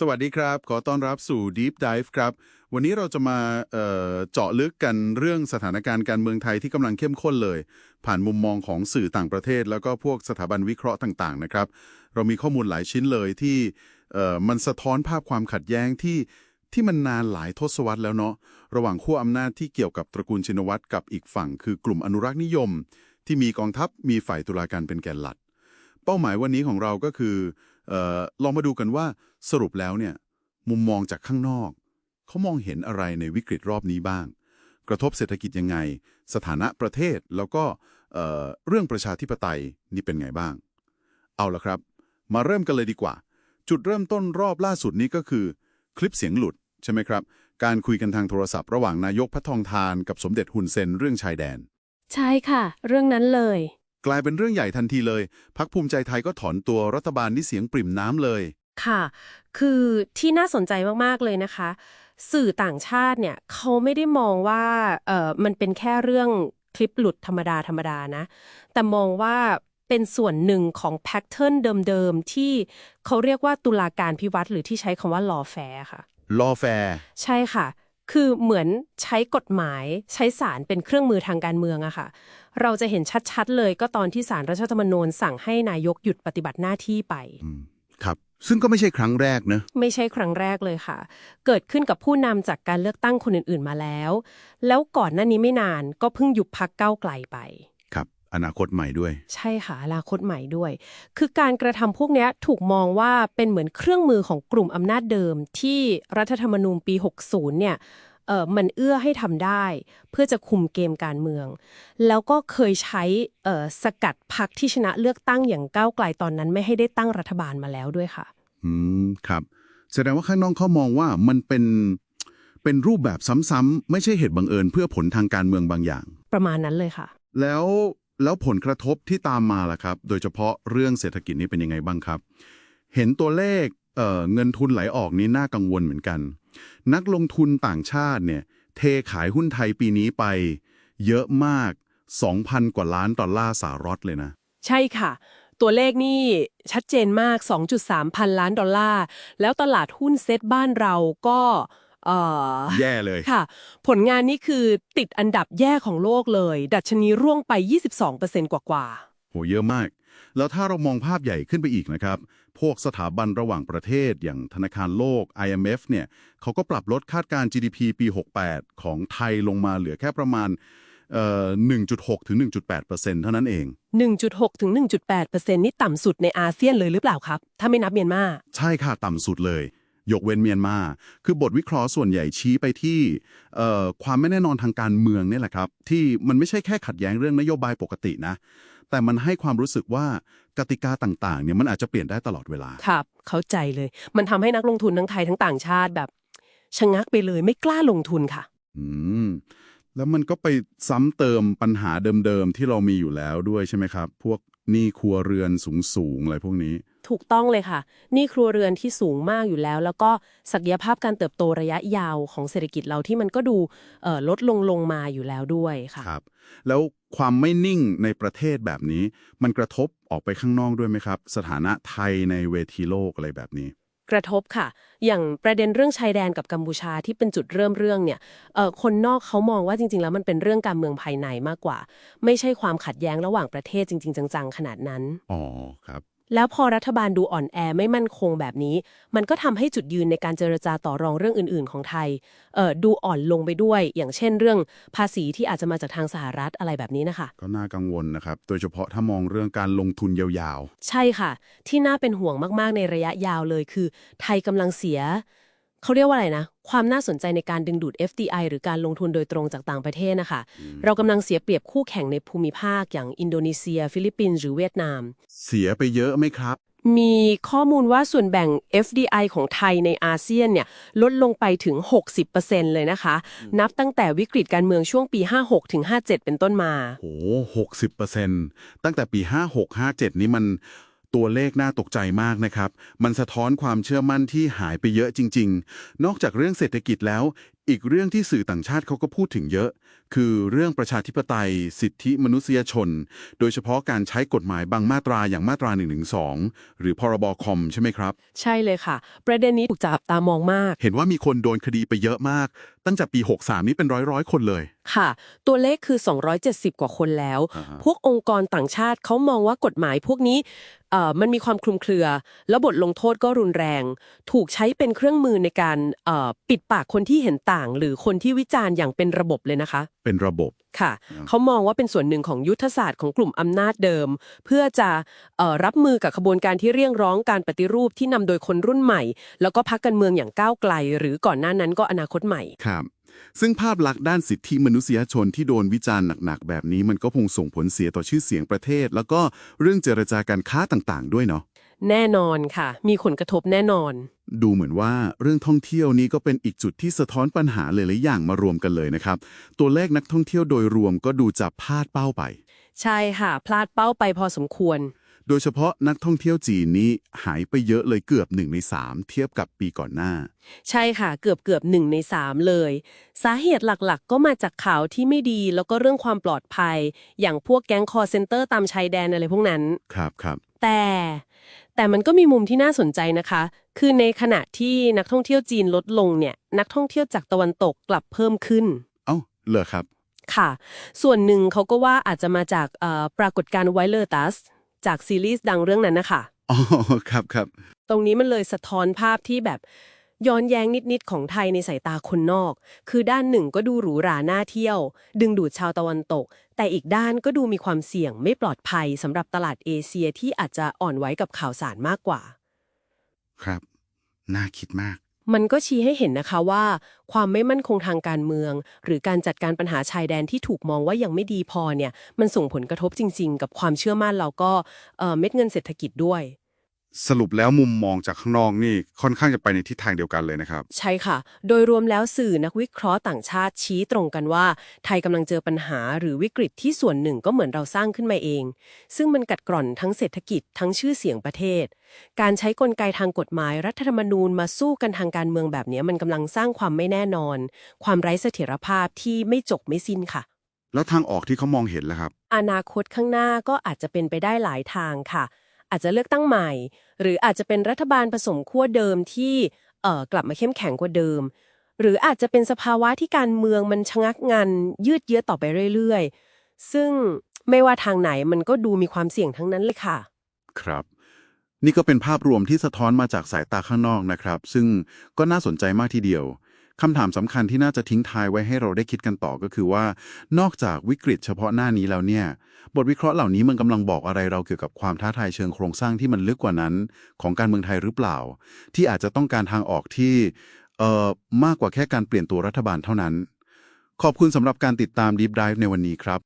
สวัสดีครับ ขอต้อนรับสู่ Deep Dive ครับ วันนี้เราจะมาเเจาะลึกกันเรื่องสถานการณ์การเมืองไทยที่กำลังเข้มข้นเลย ผ่านมุมมองของสื่อต่างประเทศ แล้วก็พวกสถาบันวิเคราะห์ต่างๆนะครับ เรามีข้อมูลหลายชิ้นเลยที่มันสะท้อนภาพความขัดแย้งที่ที่มันนานหลายทศวรรษแล้วเนาะระหว่างขั้วอำนาจที่เกี่ยวกับตระกูลชินวัตรกับอีกฝั่ง คือกลุ่มอนุรักษ์นิยม ที่มีกองทัพมีฝ่ายตุลาการเป็นแกนหลัก เป้าหมายวันนี้ของเราก็คือ ลองมาดูกันว่าสรุปแล้วเนี่ยมุมมองจากข้างนอก เขามองเห็นอะไรในวิกฤตรอบนี้บ้าง กระทบเศรษฐกิจยังไง สถานะประเทศแล้วก็เเรื่องประชาธิปไตยนี่เป็นไงบ้าง เอาละครับ มาเริ่มกันเลยดีกว่า จุดเริ่มต้นรอบล่าสุดนี้ก็คือ คลิปเสียงหลุดใช่ไหมครับ การคุยกันทางโทรศัพท์ระหว่างนายกพระทองทานกับสมเด็จฮุนเซนเรื่องชายแดน ใช่ค่ะ เรื่องนั้นเลย กลายเป็นเรื่องใหญ่ทันทีเลยพักภูมิใจไทยก็ถอนตัวรัฐบาลนี่เสียงปริ่มน้ำเลย ค่ะ คือที่น่าสนใจมากๆเลยนะคะ สื่อต่างชาติเนี่ยเขาไม่ได้มองว่าเออมันเป็นแค่เรื่องคลิปหลุดธรรมดาธรรมดานะ แต่มองว่าเป็นส่วนหนึ่งของแพทเทิร์นเดิมๆ ที่เขาเรียกว่าตุลาการพิวัตรหรือที่ใช้คำว่า lawfare ค่ะลอแฟร์ใช่ค่ะ คือเหมือนใช้กฎหมายใช้ศาลเป็นเครื่องมือทางการเมืองอะค่ะ เราจะเห็นชัดๆเลยก็ตอนที่ศาลรัฐธรรมนูญสั่งให้นายกหยุดปฏิบัติหน้าที่ไป ครับ ซึ่งก็ไม่ใช่ครั้งแรกนะ ไม่ใช่ครั้งแรกเลยค่ะ เกิดขึ้นกับผู้นำจากการเลือกตั้งคนอื่นๆมาแล้ว แล้วก่อนหน้านี้ไม่นานก็เพิ่งยุบพักเก้าวไกลไปครับ อนาคตใหม่ด้วย ใช่ค่ะอนาคตใหม่ด้วย คือการกระทำพวกเนี้ยถูกมองว่าเป็นเหมือนเครื่องมือของกลุ่มอำนาจเดิม ที่รัฐธรรมนูญปี 60 เนี่ยเออมันเอื้อให้ทำได้ เพื่อจะคุมเกมการเมือง แล้วก็เคยใช้เอ่อสกัดพักที่ชนะเลือกตั้งอย่างก้าวไกลตอนนั้นไม่ให้ได้ตั้งรัฐบาลมาแล้วด้วยค่ะ อืมครับ แสดงว่าข้างนอกเขามองว่ามันเป็นเป็นรูปแบบซ้ำๆไม่ใช่เหตุบังเอิญเพื่อผลทางการเมืองบางอย่าง ประมาณนั้นเลยค่ะ แล้ว แล้วผลกระทบที่ตามมาล่ะครับ โดยเฉพาะเรื่องเศรษฐกิจนี้เป็นยังไงบ้างครับ เห็นตัวเลขเเงินทุนไหลออกนี้น่ากังวลเหมือนกัน นักลงทุนต่างชาติเนี่ยเทขายหุ้นไทยปีนี้ไป เยอะมาก 2,000 กว่าล้านดอลลาร์สหรัฐเลยนะ ใช่ค่ะ ตัวเลขนี่ชัดเจนมาก 2.3 พันล้านดอลลาร์ แล้วตลาดหุ้นเซ็ตบ้านเราก็ เอ่อแย่เลย ค่ะ ผลงานนี้คือติดอันดับแย่ของโลกเลย ดัชนีร่วงไป 22%กว่าโหเยอะมาก แล้วถ้าเรามองภาพใหญ่ขึ้นไปอีกนะครับ พวกสถาบันระหว่างประเทศอย่างธนาคารโลก IMF เนี่ยเขาก็ปรับลดคาดการณ์ GDP ปี 68 ของไทยลงมาเหลือแค่ประมาณเอ่อ1.6 ถึง 1.8%เท่านั้นเองๆ1.6 ถึง 1.8%นี่ต่ำสุดในอาเซียนเลยหรือเปล่าครับ ถ้าไม่นับเมียนมา ใช่ค่ะ ต่ำสุดเลย ยกเว้นเมียนมา คือบทวิเคราะห์ส่วนใหญ่ชี้ไปที่เอ่อความไม่แน่นอนทางการเมืองเนี่ยแหละครับ ที่มันไม่ใช่แค่ขัดแย้งเรื่องนโยบายปกตินะ แต่มันให้ความรู้สึกว่ากติกาต่างๆเนี่ยมันอาจจะเปลี่ยนได้ตลอดเวลา ครับ เข้าใจเลย มันทำให้นักลงทุนทั้งไทยทั้งต่างชาติแบบชะงักไปเลยไม่กล้าลงทุนค่ะ อืมแล้วมันก็ไปซ้ำเติมปัญหาเดิมๆที่เรามีอยู่แล้วด้วยใช่ไหมครับ พวกหนี้ครัวเรือนสูงๆอะไรพวกนี้ ถูกต้องเลยค่ะ นี่ครัวเรือนที่สูงมากอยู่แล้ว แล้วก็ศักยภาพการเติบโตระยะยาวของเศรษฐกิจเราที่มันก็ดูเอ่อลดลงลงมาอยู่แล้วด้วยค่ะครับ แล้วความไม่นิ่งในประเทศแบบนี้ มันกระทบออกไปข้างนอกด้วยไหมครับ สถานะไทยในเวทีโลกอะไรแบบนี้กระทบค่ะ อย่างประเด็นเรื่องชายแดนกับกัมพูชาที่เป็นจุดเริ่มเรื่องเนี่ยเอ่อคนนอกเขามองว่าจริง ๆ แล้วมันเป็นเรื่องการเมืองภายในมากกว่า ไม่ใช่ความขัดแย้งระหว่างประเทศจริง ๆ จัง ๆ ขนาดนั้น อ๋อ ครับ แล้วพอรัฐบาลดูอ่อนแอไม่มั่นคงแบบนี้ มันก็ทำให้จุดยืนในการเจรจาต่อรองเรื่องอื่น ๆ ของไทยเอ่อดูอ่อนลงไปด้วย อย่างเช่นเรื่องภาษีที่อาจจะมาจากทางสหรัฐอะไรแบบนี้นะคะ ก็น่ากังวลนะครับ โดยเฉพาะถ้ามองเรื่องการลงทุนยาวใช่ค่ะ ที่น่าเป็นห่วงมาก ๆ ในระยะยาวเลยคือ ไทยกำลังเสีย เขาเรียกว่าอะไรนะ ความน่าสนใจในการดึงดูด FDI หรือการลงทุนโดยตรงจากต่างประเทศนะคะเรากำลังเสียเปรียบคู่แข่งในภูมิภาคอย่างอินโดนีเซีย ฟิลิปปินส์หรือเวียดนามๆเสียไปเยอะไหมครับ มีข้อมูลว่าส่วนแบ่ง FDI ของไทยในอาเซียนเนี่ยลดลงไปถึง 60%เลยนะคะ นับตั้งแต่วิกฤตการเมืองช่วงปี 56ถึง57 เป็นต้นมาโหหกสิบเปอร์เซ็นต์ตั้งแต่ปี 56 57 นี้มัน ตัวเลขน่าตกใจมากนะครับ มันสะท้อนความเชื่อมั่นที่หายไปเยอะจริง ๆ นอกจากเรื่องเศรษฐกิจแล้ว อีกเรื่องที่สื่อต่างชาติเขาก็พูดถึงเยอะ คือเรื่องประชาธิปไตย สิทธิมนุษยชน โดยเฉพาะการใช้กฎหมายบางมาตราอย่างมาตรา1นึหรือพรบคอมใช่ไหมครับ ใช่เลยค่ะ ประเด็นนี้ถูกจับตามองมาก เห็นว่ามีคนโดนคดีไปเยอะมาก ตั้งแต่ปี 63 นี้เป็นร้อยร้อยๆคนเลย ค่ะ ตัวเลขคือ 270 กว่าคนแล้วอ่าฮะพวกองค์กรต่างชาติเขามองว่ากฎหมายพวกนี้เอ่อมันมีความคลุมเครือ แล้วบทลงโทษก็รุนแรง ถูกใช้เป็นเครื่องมือในการเอ่อปิดปากคนที่เห็นต่างหรือคนที่วิจารณ์อย่างเป็นระบบเลยนะคะ เป็นระบบค่ะอ่าเขามองว่าเป็นส่วนหนึ่งของยุทธศาสตร์ของกลุ่มอำนาจเดิม เพื่อจะเอ่อรับมือกับขบวนการที่เรียกร้องการปฏิรูปที่นำโดยคนรุ่นใหม่ แล้วก็พักการเมืองอย่างก้าวไกล หรือก่อนหน้านั้นก็อนาคตใหม่ครับซึ่งภาพลักษณ์ด้านสิทธิมนุษยชนที่โดนวิจารณ์หนักๆ แบบนี้มันก็คงส่งผลเสียต่อชื่อเสียงประเทศ แล้วก็เรื่องเจรจาการค้าต่างๆ ด้วยเนาะแน่นอนค่ะ มีผลกระทบแน่นอน ดูเหมือนว่าเรื่องท่องเที่ยวนี้ก็เป็นอีกจุดที่สะท้อนปัญหาหลายๆอย่างมารวมกันเลยนะครับ ตัวเลขนักท่องเที่ยวโดยรวมก็ดูจะพลาดเป้าไป ใช่ค่ะ พลาดเป้าไปพอสมควร โดยเฉพาะนักท่องเที่ยวจีนนี้หายไปเยอะเลยเกือบหนึ่งในสามเทียบกับปีก่อนหน้า ใช่ค่ะเกือบเกือบหนึ่งในสามเลย สาเหตุหลักๆ ก็มาจากข่าวที่ไม่ดีแล้วก็เรื่องความปลอดภัย อย่างพวกแก๊งคอร์เซนเตอร์ตามชายแดนอะไรพวกนั้น ครับครับแต่แต่มันก็มีมุมที่น่าสนใจนะคะ คือในขณะที่นักท่องเที่ยวจีนลดลงเนี่ย นักท่องเที่ยวจากตะวันตกกลับเพิ่มขึ้น เอ้าเหรอครับ ค่ะ ส่วนหนึ่งเขาก็ว่าอาจจะมาจากเอ่อปรากฏการณ์ไวเลอร์ตัส จากซีรีส์ดังเรื่องนั้นนะคะอ๋อครับครับตรงนี้มันเลยสะท้อนภาพที่แบบย้อนแย้งนิด ๆ ของไทยในสายตาคนนอก คือด้านหนึ่งก็ดูหรูหราน่าเที่ยว ดึงดูดชาวตะวันตก แต่อีกด้านก็ดูมีความเสี่ยงไม่ปลอดภัยสำหรับตลาดเอเชียที่อาจจะอ่อนไหวกับข่าวสารมากกว่า ครับ น่าคิดมาก มันก็ชี้ให้เห็นนะคะว่า ความไม่มั่นคงทางการเมือง หรือการจัดการปัญหาชายแดนที่ถูกมองว่ายังไม่ดีพอเนี่ยมันส่งผลกระทบจริง ๆ กับความเชื่อมั่นแล้วก็เอ่อเม็ดเงินเศรษฐกิจด้วย สรุปแล้วมุมมองจากข้างนอกนี่ค่อนข้างจะไปในทิศทางเดียวกันเลยนะครับ ใช่ค่ะ โดยรวมแล้วสื่อนักวิเคราะห์ต่างชาติชี้ตรงกันว่า ไทยกำลังเจอปัญหาหรือวิกฤตที่ส่วนหนึ่งก็เหมือนเราสร้างขึ้นมาเอง ซึ่งมันกัดกร่อนทั้งเศรษฐกิจทั้งชื่อเสียงประเทศ การใช้กลไกทางกฎหมายรัฐธรรมนูญมาสู้กันทางการเมืองแบบนี้มันกำลังสร้างความไม่แน่นอน ความไร้เสถียรภาพที่ไม่จบไม่สิ้นค่ะ แล้วทางออกที่เขามองเห็นล่ะครับ อนาคตข้างหน้าก็อาจจะเป็นไปได้หลายทางค่ะ อาจจะเลือกตั้งใหม่ หรืออาจจะเป็นรัฐบาลผสมขั้วเดิมที่เอ่อกลับมาเข้มแข็งกว่าเดิม หรืออาจจะเป็นสภาวะที่การเมืองมันชะงักงันยืดเยื้อต่อไปเรื่อยๆ ซึ่งไม่ว่าทางไหนมันก็ดูมีความเสี่ยงทั้งนั้นเลยค่ะ ครับ นี่ก็เป็นภาพรวมที่สะท้อนมาจากสายตาข้างนอกนะครับ ซึ่งก็น่าสนใจมากทีเดียว คำถามสำคัญที่น่าจะทิ้งท้ายไว้ให้เราได้คิดกันต่อก็คือว่า นอกจากวิกฤตเฉพาะหน้านี้แล้วเนี่ย บทวิเคราะห์เหล่านี้มันกำลังบอกอะไรเราเกี่ยวกับความท้าทายเชิงโครงสร้างที่มันลึกกว่านั้น ของการเมืองไทยหรือเปล่า ที่อาจจะต้องการทางออกที่เอ่อมากกว่าแค่การเปลี่ยนตัวรัฐบาลเท่านั้น ขอบคุณสำหรับการติดตาม Deep Dive ในวันนี้ครับ